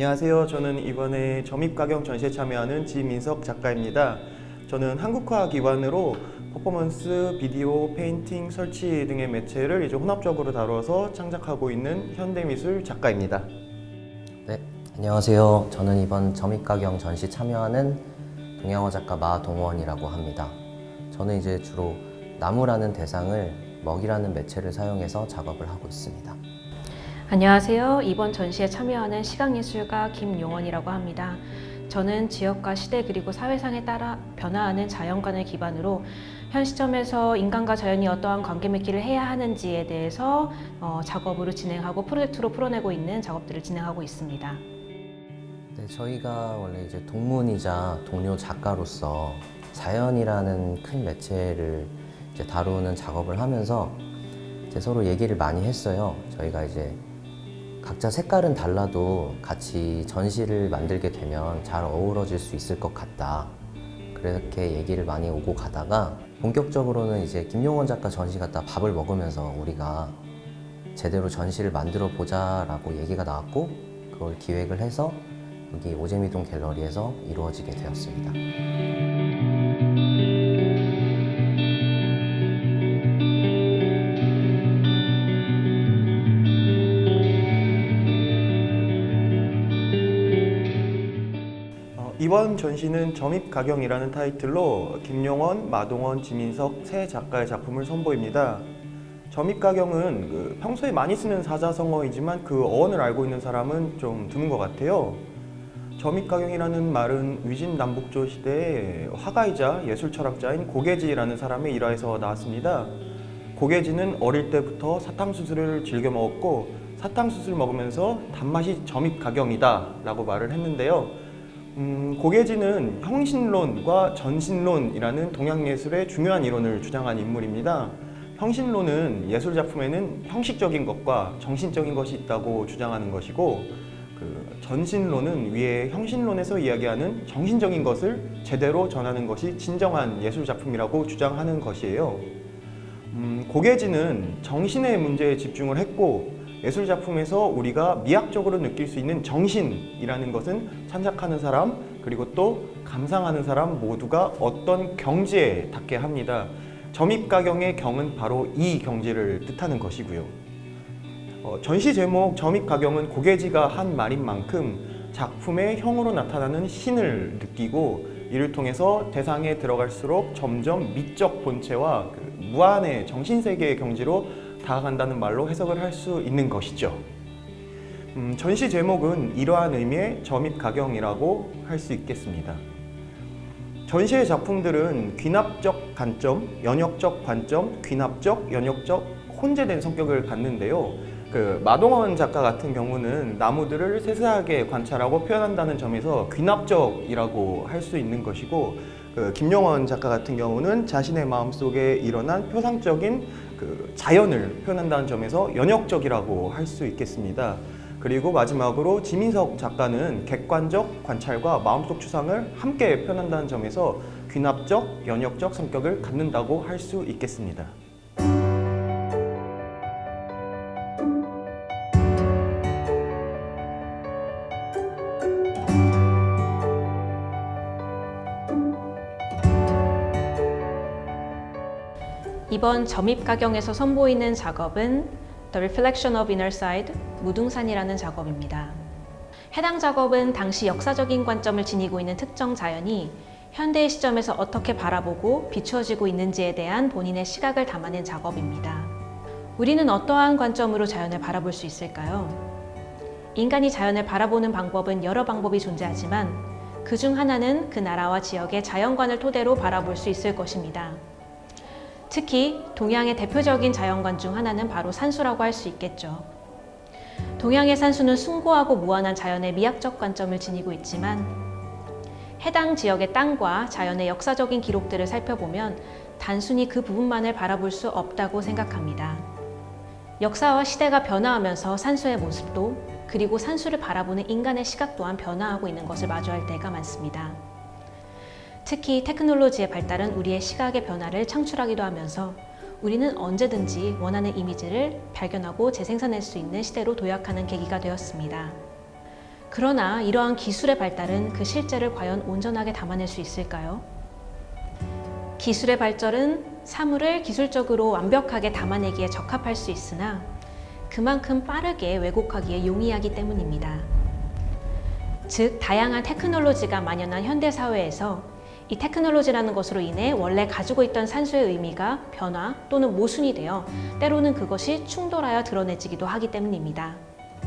안녕하세요. 저는 이번에 점입가경 전시에 참여하는 지민석 작가입니다. 저는 한국화 기반으로 퍼포먼스, 비디오, 페인팅, 설치 등의 매체를 이제 혼합적으로 다뤄서 창작하고 있는 현대미술 작가입니다. 네, 안녕하세요. 저는 이번 점입가경 전시 참여하는 동양화 작가 마동원이라고 합니다. 저는 이제 주로 나무라는 대상을 먹이라는 매체를 사용해서 작업을 하고 있습니다. 안녕하세요. 이번 전시에 참여하는 시각예술가 김용원이라고 합니다. 저는 지역과 시대 그리고 사회상에 따라 변화하는 자연관을 기반으로 현 시점에서 인간과 자연이 어떠한 관계 맺기를 해야 하는지에 대해서 어, 작업으로 진행하고 프로젝트로 풀어내고 있는 작업들을 진행하고 있습니다. 네, 저희가 원래 이제 동문이자 동료 작가로서 자연이라는 큰 매체를 이제 다루는 작업을 하면서 이제 서로 얘기를 많이 했어요. 저희가 이제 각자 색깔은 달라도 같이 전시를 만들게 되면 잘 어우러질 수 있을 것 같다. 그렇게 얘기를 많이 오고 가다가 본격적으로는 이제 김용원 작가 전시 갔다 밥을 먹으면서 우리가 제대로 전시를 만들어 보자라고 얘기가 나왔고 그걸 기획을 해서 여기 오재미동 갤러리에서 이루어지게 되었습니다. 이번 전시는 점입가경이라는 타이틀로 김용원, 마동원, 지민석 세 작가의 작품을 선보입니다. 점입가경은 그 평소에 많이 쓰는 사자성어이지만 그 어원을 알고 있는 사람은 좀 드문 것 같아요. 점입가경이라는 말은 위진 남북조 시대의 화가이자 예술 철학자인 고계지라는 사람의 일화에서 나왔습니다. 고계지는 어릴 때부터 사탕수수를 즐겨 먹었고 사탕수수를 먹으면서 단맛이 점입가경이다 라고 말을 했는데요. 음, 고계지는 형신론과 전신론이라는 동양예술의 중요한 이론을 주장한 인물입니다. 형신론은 예술 작품에는 형식적인 것과 정신적인 것이 있다고 주장하는 것이고 그 전신론은 위에 형신론에서 이야기하는 정신적인 것을 제대로 전하는 것이 진정한 예술 작품이라고 주장하는 것이에요. 음, 고계지는 정신의 문제에 집중을 했고 예술 작품에서 우리가 미학적으로 느낄 수 있는 정신이라는 것은 찬작하는 사람 그리고 또 감상하는 사람 모두가 어떤 경지에 닿게 합니다. 점입가경의 경은 바로 이 경지를 뜻하는 것이고요. 어, 전시 제목 점입가경은 고계지가 한 말인 만큼 작품의 형으로 나타나는 신을 느끼고 이를 통해서 대상에 들어갈수록 점점 미적 본체와 그 무한의 정신세계의 경지로 다가간다는 말로 해석을 할 수 있는 것이죠. 음, 전시 제목은 이러한 의미의 점입 가경이라고 할 수 있겠습니다. 전시의 작품들은 귀납적 관점, 연역적 관점, 귀납적, 연역적 혼재된 성격을 갖는데요. 그 마동원 작가 같은 경우는 나무들을 세세하게 관찰하고 표현한다는 점에서 귀납적이라고 할 수 있는 것이고 그 김용원 작가 같은 경우는 자신의 마음 속에 일어난 표상적인 그 자연을 표현한다는 점에서 연역적이라고 할 수 있겠습니다. 그리고 마지막으로 지민석 작가는 객관적 관찰과 마음속 추상을 함께 표현한다는 점에서 귀납적, 연역적 성격을 갖는다고 할 수 있겠습니다. 이번 점입 가경에서 선보이는 작업은 The Reflection of Inner Side, 무등산이라는 작업입니다. 해당 작업은 당시 역사적인 관점을 지니고 있는 특정 자연이 현대의 시점에서 어떻게 바라보고 비추어지고 있는지에 대한 본인의 시각을 담아낸 작업입니다. 우리는 어떠한 관점으로 자연을 바라볼 수 있을까요? 인간이 자연을 바라보는 방법은 여러 방법이 존재하지만 그중 하나는 그 나라와 지역의 자연관을 토대로 바라볼 수 있을 것입니다. 특히 동양의 대표적인 자연관 중 하나는 바로 산수라고 할 수 있겠죠. 동양의 산수는 숭고하고 무한한 자연의 미학적 관점을 지니고 있지만 해당 지역의 땅과 자연의 역사적인 기록들을 살펴보면 단순히 그 부분만을 바라볼 수 없다고 생각합니다. 역사와 시대가 변화하면서 산수의 모습도 그리고 산수를 바라보는 인간의 시각 또한 변화하고 있는 것을 마주할 때가 많습니다. 특히 테크놀로지의 발달은 우리의 시각의 변화를 창출하기도 하면서 우리는 언제든지 원하는 이미지를 발견하고 재생산할 수 있는 시대로 도약하는 계기가 되었습니다. 그러나 이러한 기술의 발달은 그 실제를 과연 온전하게 담아낼 수 있을까요? 기술의 발전은 사물을 기술적으로 완벽하게 담아내기에 적합할 수 있으나 그만큼 빠르게 왜곡하기에 용이하기 때문입니다. 즉, 다양한 테크놀로지가 만연한 현대 사회에서 이 테크놀로지라는 것으로 인해 원래 가지고 있던 산수의 의미가 변화 또는 모순이 되어 때로는 그것이 충돌하여 드러내지기도 하기 때문입니다.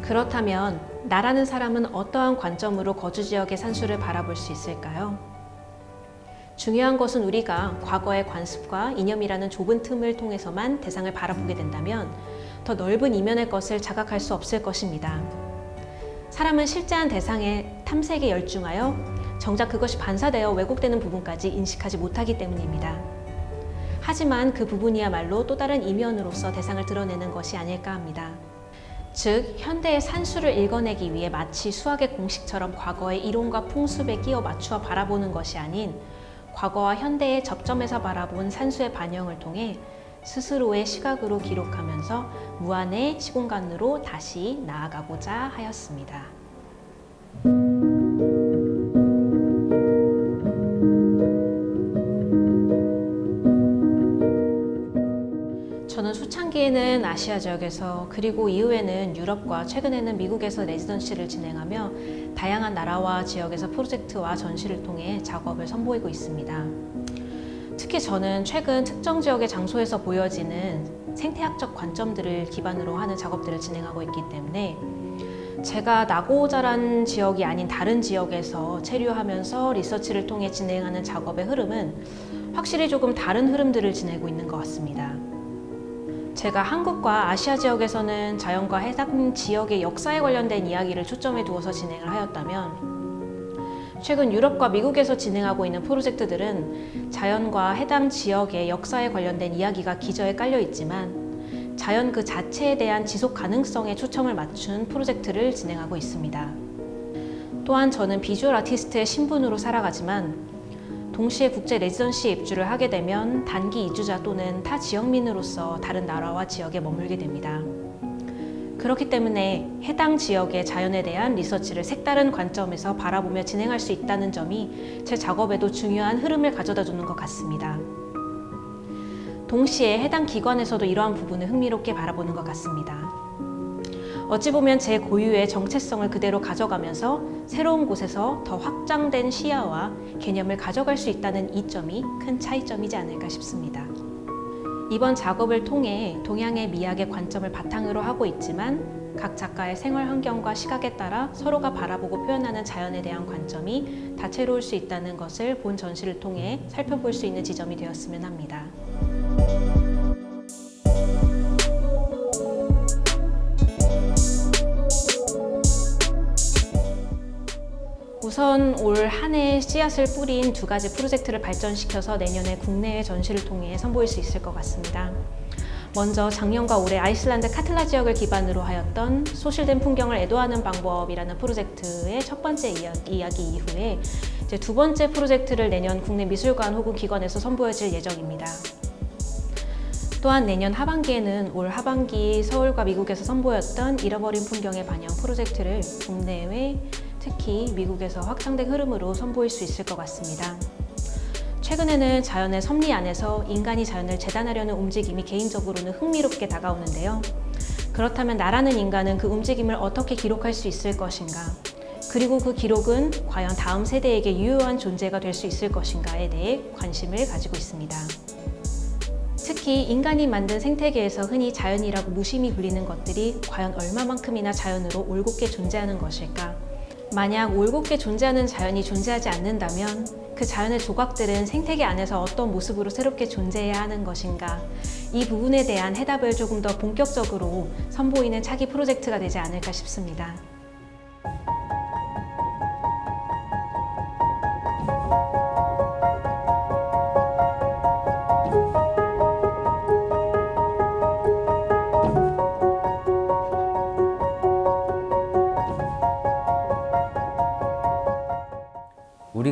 그렇다면 나라는 사람은 어떠한 관점으로 거주 지역의 산수를 바라볼 수 있을까요? 중요한 것은 우리가 과거의 관습과 이념이라는 좁은 틈을 통해서만 대상을 바라보게 된다면 더 넓은 이면의 것을 자각할 수 없을 것입니다. 사람은 실제한 대상의 탐색에 열중하여 정작 그것이 반사되어 왜곡되는 부분까지 인식하지 못하기 때문입니다. 하지만 그 부분이야말로 또 다른 이면으로서 대상을 드러내는 것이 아닐까 합니다. 즉, 현대의 산수를 읽어내기 위해 마치 수학의 공식처럼 과거의 이론과 풍습에 끼워 맞추어 바라보는 것이 아닌 과거와 현대의 접점에서 바라본 산수의 반영을 통해 스스로의 시각으로 기록하면서 무한의 시공간으로 다시 나아가고자 하였습니다. 초창기에는 아시아 지역에서 그리고 이후에는 유럽과 최근에는 미국에서 레지던시를 진행하며 다양한 나라와 지역에서 프로젝트와 전시를 통해 작업을 선보이고 있습니다. 특히 저는 최근 특정 지역의 장소에서 보여지는 생태학적 관점들을 기반으로 하는 작업들을 진행하고 있기 때문에 제가 나고 자란 지역이 아닌 다른 지역에서 체류하면서 리서치를 통해 진행하는 작업의 흐름은 확실히 조금 다른 흐름들을 지내고 있는 것 같습니다. 제가 한국과 아시아 지역에서는 자연과 해당 지역의 역사에 관련된 이야기를 초점에 두어서 진행을 하였다면 최근 유럽과 미국에서 진행하고 있는 프로젝트들은 자연과 해당 지역의 역사에 관련된 이야기가 기저에 깔려 있지만 자연 그 자체에 대한 지속 가능성에 초점을 맞춘 프로젝트를 진행하고 있습니다. 또한 저는 비주얼 아티스트의 신분으로 살아가지만 동시에 국제 레지던시 입주를 하게 되면 단기 이주자 또는 타 지역민으로서 다른 나라와 지역에 머물게 됩니다. 그렇기 때문에 해당 지역의 자연에 대한 리서치를 색다른 관점에서 바라보며 진행할 수 있다는 점이 제 작업에도 중요한 흐름을 가져다 주는 것 같습니다. 동시에 해당 기관에서도 이러한 부분을 흥미롭게 바라보는 것 같습니다. 어찌 보면 제 고유의 정체성을 그대로 가져가면서 새로운 곳에서 더 확장된 시야와 개념을 가져갈 수 있다는 이점이 큰 차이점이지 않을까 싶습니다. 이번 작업을 통해 동양의 미학의 관점을 바탕으로 하고 있지만 각 작가의 생활 환경과 시각에 따라 서로가 바라보고 표현하는 자연에 대한 관점이 다채로울 수 있다는 것을 본 전시를 통해 살펴볼 수 있는 지점이 되었으면 합니다. 우선 올 한 해 씨앗을 뿌린 두 가지 프로젝트를 발전시켜서 내년에 국내외 전시를 통해 선보일 수 있을 것 같습니다. 먼저 작년과 올해 아이슬란드 카틀라 지역을 기반으로 하였던 소실된 풍경을 애도하는 방법이라는 프로젝트의 첫 번째 이야- 이야기 이후에 이제 두 번째 프로젝트를 내년 국내 미술관 혹은 기관에서 선보여질 예정입니다. 또한 내년 하반기에는 올 하반기 서울과 미국에서 선보였던 잃어버린 풍경의 반영 프로젝트를 국내외 특히 미국에서 확장된 흐름으로 선보일 수 있을 것 같습니다. 최근에는 자연의 섭리 안에서 인간이 자연을 재단하려는 움직임이 개인적으로는 흥미롭게 다가오는데요. 그렇다면 나라는 인간은 그 움직임을 어떻게 기록할 수 있을 것인가? 그리고 그 기록은 과연 다음 세대에게 유효한 존재가 될 수 있을 것인가에 대해 관심을 가지고 있습니다. 특히 인간이 만든 생태계에서 흔히 자연이라고 무심히 불리는 것들이 과연 얼마만큼이나 자연으로 올곧게 존재하는 것일까? 만약 올곧게 존재하는 자연이 존재하지 않는다면 그 자연의 조각들은 생태계 안에서 어떤 모습으로 새롭게 존재해야 하는 것인가? 이 부분에 대한 해답을 조금 더 본격적으로 선보이는 차기 프로젝트가 되지 않을까 싶습니다.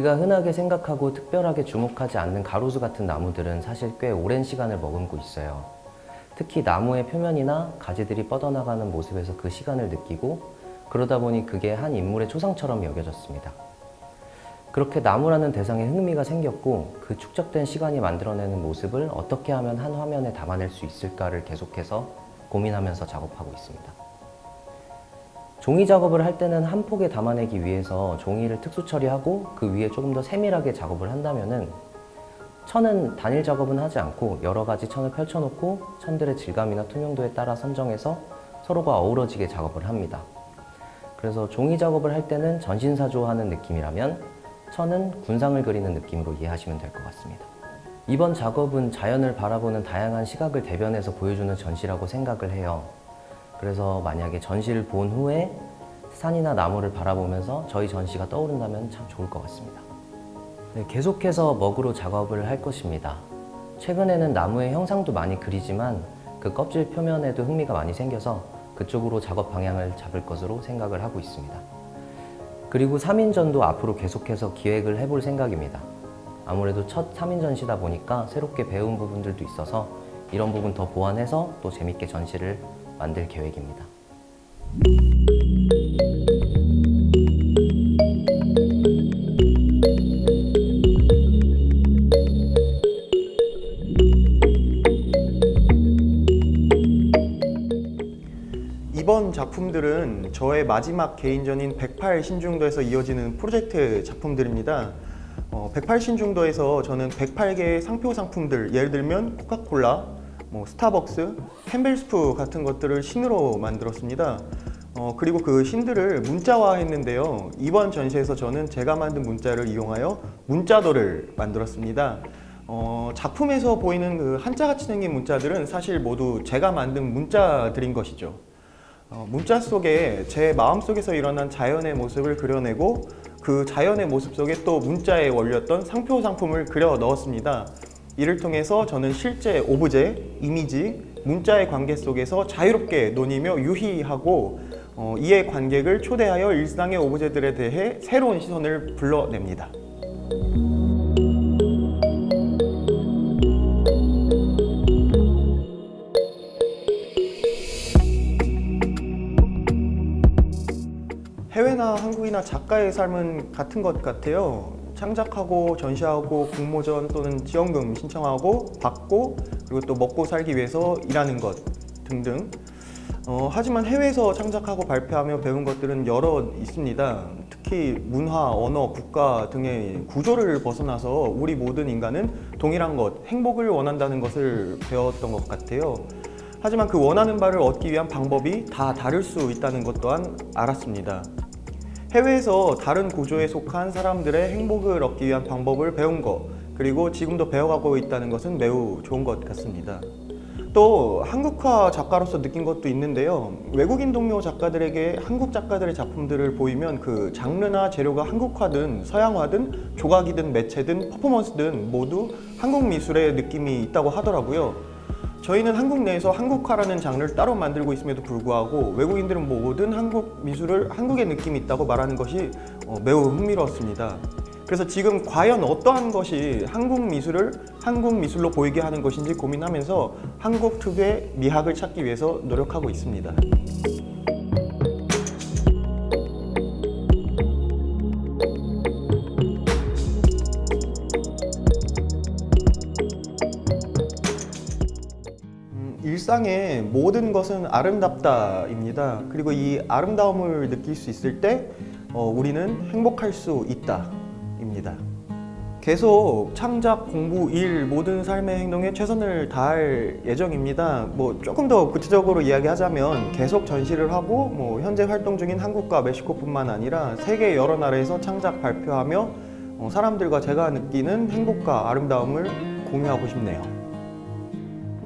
우리가 흔하게 생각하고 특별하게 주목하지 않는 가로수 같은 나무들은 사실 꽤 오랜 시간을 머금고 있어요. 특히 나무의 표면이나 가지들이 뻗어나가는 모습에서 그 시간을 느끼고 그러다 보니 그게 한 인물의 초상처럼 여겨졌습니다. 그렇게 나무라는 대상에 흥미가 생겼고 그 축적된 시간이 만들어내는 모습을 어떻게 하면 한 화면에 담아낼 수 있을까를 계속해서 고민하면서 작업하고 있습니다. 종이 작업을 할 때는 한 폭에 담아내기 위해서 종이를 특수 처리하고 그 위에 조금 더 세밀하게 작업을 한다면은 천은 단일 작업은 하지 않고 여러 가지 천을 펼쳐놓고 천들의 질감이나 투명도에 따라 선정해서 서로가 어우러지게 작업을 합니다. 그래서 종이 작업을 할 때는 전신사조하는 느낌이라면 천은 군상을 그리는 느낌으로 이해하시면 될 것 같습니다. 이번 작업은 자연을 바라보는 다양한 시각을 대변해서 보여주는 전시라고 생각을 해요. 그래서 만약에 전시를 본 후에 산이나 나무를 바라보면서 저희 전시가 떠오른다면 참 좋을 것 같습니다. 네, 계속해서 먹으로 작업을 할 것입니다. 최근에는 나무의 형상도 많이 그리지만 그 껍질 표면에도 흥미가 많이 생겨서 그쪽으로 작업 방향을 잡을 것으로 생각을 하고 있습니다. 그리고 3인전도 앞으로 계속해서 기획을 해볼 생각입니다. 아무래도 첫 3인 전시다 보니까 새롭게 배운 부분들도 있어서 이런 부분 더 보완해서 또 재밌게 전시를 만들 계획입니다. 이번 작품들은 저의 마지막 개인전인 108 신중도에서 이어지는 프로젝트 작품들입니다. 어, 108 신중도에서 저는 108개의 상표 상품들, 예를 들면 코카콜라, 뭐 스타벅스, 캠벨스프 같은 것들을 신으로 만들었습니다. 어, 그리고 그 신들을 문자화했는데요. 이번 전시에서 저는 제가 만든 문자를 이용하여 문자도를 만들었습니다. 어, 작품에서 보이는 그 한자같이 생긴 문자들은 사실 모두 제가 만든 문자들인 것이죠. 어, 문자 속에 제 마음 속에서 일어난 자연의 모습을 그려내고 그 자연의 모습 속에 또 문자의 원료였던 상표 상품을 그려 넣었습니다. 이를 통해서 저는 실제 오브제, 이미지, 문자의 관계 속에서 자유롭게 논의며 유희하고 어, 이에 관객을 초대하여 일상의 오브제들에 대해 새로운 시선을 불러냅니다. 해외나 한국이나 작가의 삶은 같은 것 같아요. 창작하고 전시하고 공모전 또는 지원금 신청하고 받고 그리고 또 먹고 살기 위해서 일하는 것 등등. 어, 하지만 해외에서 창작하고 발표하며 배운 것들은 여러 있습니다. 특히 문화, 언어, 국가 등의 구조를 벗어나서 우리 모든 인간은 동일한 것, 행복을 원한다는 것을 배웠던 것 같아요. 하지만 그 원하는 바를 얻기 위한 방법이 다 다를 수 있다는 것 또한 알았습니다. 해외에서 다른 구조에 속한 사람들의 행복을 얻기 위한 방법을 배운 것, 그리고 지금도 배워가고 있다는 것은 매우 좋은 것 같습니다. 또 한국화 작가로서 느낀 것도 있는데요. 외국인 동료 작가들에게 한국 작가들의 작품들을 보이면 그 장르나 재료가 한국화든 서양화든 조각이든 매체든 퍼포먼스든 모두 한국 미술의 느낌이 있다고 하더라고요. 저희는 한국 내에서 한국화라는 장르를 따로 만들고 있음에도 불구하고 외국인들은 모든 한국 미술을 한국의 느낌이 있다고 말하는 것이 어, 매우 흥미로웠습니다. 그래서 지금 과연 어떠한 것이 한국 미술을 한국 미술로 보이게 하는 것인지 고민하면서 한국 특유의 미학을 찾기 위해서 노력하고 있습니다. 일상의 모든 것은 아름답다입니다. 그리고 이 아름다움을 느낄 수 있을 때 어, 우리는 행복할 수 있다입니다. 계속 창작, 공부, 일 모든 삶의 행동에 최선을 다할 예정입니다. 뭐 조금 더 구체적으로 이야기하자면 계속 전시를 하고 뭐 현재 활동 중인 한국과 멕시코뿐만 아니라 세계 여러 나라에서 창작 발표하며 어, 사람들과 제가 느끼는 행복과 아름다움을 공유하고 싶네요.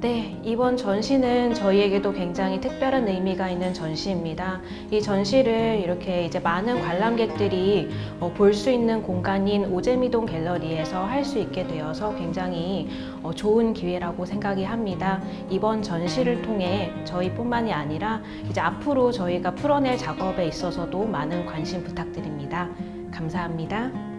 네, 이번 전시는 저희에게도 굉장히 특별한 의미가 있는 전시입니다. 이 전시를 이렇게 이제 많은 관람객들이 어, 볼수 있는 공간인 오재미동 갤러리에서 할 수 있게 되어서 굉장히 어, 좋은 기회라고 생각이 합니다. 이번 전시를 통해 저희뿐만이 아니라 이제 앞으로 저희가 풀어낼 작업에 있어서도 많은 관심 부탁드립니다. 감사합니다.